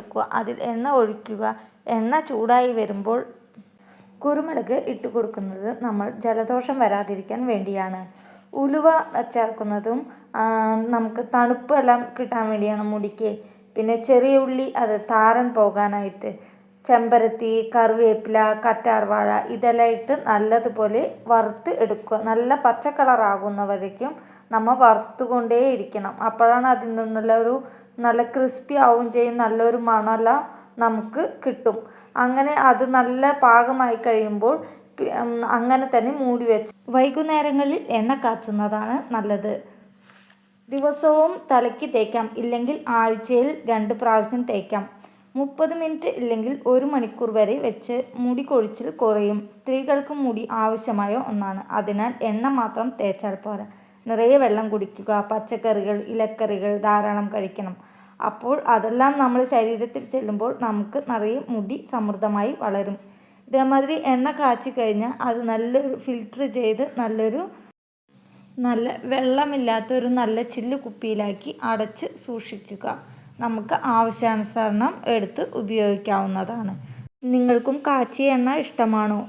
വെക്കുക അതിൽ എണ്ണ ഒഴിക്കുക. എണ്ണ ചൂടായി വരുമ്പോൾ കുരുമുളക് ഇട്ട് കൊടുക്കുന്നത് നമ്മൾ ജലദോഷം വരാതിരിക്കാൻ വേണ്ടിയാണ്. ഉലുവ ചേർക്കുന്നതും നമുക്ക് തണുപ്പ് എല്ലാം കിട്ടാൻ വേണ്ടിയാണ് മുടിക്ക്. പിന്നെ ചെറിയ ഉള്ളി അത് താരൻ പോകാനായിട്ട്. ചെമ്പരത്തി കറിവേപ്പില കറ്റാർവാഴ ഇതെല്ലാം ഇട്ട് നല്ലതുപോലെ വറുത്ത് എടുക്കുക. നല്ല പച്ച കളറാകുന്നവരേക്കും നമ്മൾ വറുത്തുകൊണ്ടേ ഇരിക്കണം അപ്പോഴാണ് അതിൽ നിന്നുള്ള ഒരു നല്ല ക്രിസ്പി ആവുകയും ചെയ്യും നല്ലൊരു മണമെല്ലാം നമുക്ക് കിട്ടും. അങ്ങനെ അത് നല്ല പാകമായി കഴിയുമ്പോൾ അങ്ങനെ തന്നെ മൂടി വെച്ച് വൈകുന്നേരങ്ങളിൽ എണ്ണ കാച്ചുന്നതാണ് നല്ലത്. ദിവസവും തലയ്ക്ക് തേക്കാം ഇല്ലെങ്കിൽ ആഴ്ചയിൽ രണ്ട് പ്രാവശ്യം തേക്കാം. മുപ്പത് മിനിറ്റ് ഇല്ലെങ്കിൽ ഒരു മണിക്കൂർ വരെ വെച്ച് മുടി കൊഴിച്ചിൽ കുറയും. സ്ത്രീകൾക്ക് മുടി ആവശ്യമായ ഒന്നാണ്. അതിനാൽ എണ്ണ മാത്രം തേച്ചാൽ പോരാ. നിറയെ വെള്ളം കുടിക്കുക പച്ചക്കറികൾ ഇലക്കറികൾ ധാരാളം കഴിക്കണം. അപ്പോൾ അതെല്ലാം നമ്മൾ ശരീരത്തിൽ ചെല്ലുമ്പോൾ നമുക്ക് നിറയെ മുടി സമൃദ്ധമായി വളരും. ഇതേമാതിരി എണ്ണ കാച്ചി കഴിഞ്ഞാൽ അത് നല്ലൊരു ഫിൽറ്റർ ചെയ്ത് നല്ലൊരു നല്ല വെള്ളമില്ലാത്ത ഒരു നല്ല ചില്ല് കുപ്പിയിലാക്കി അടച്ച് സൂക്ഷിക്കുക. നമുക്ക് ആവശ്യാനുസരണം എടുത്ത് ഉപയോഗിക്കാവുന്നതാണ്. നിങ്ങൾക്കും കാച്ചിയ എണ്ണ ഇഷ്ടമാണോ?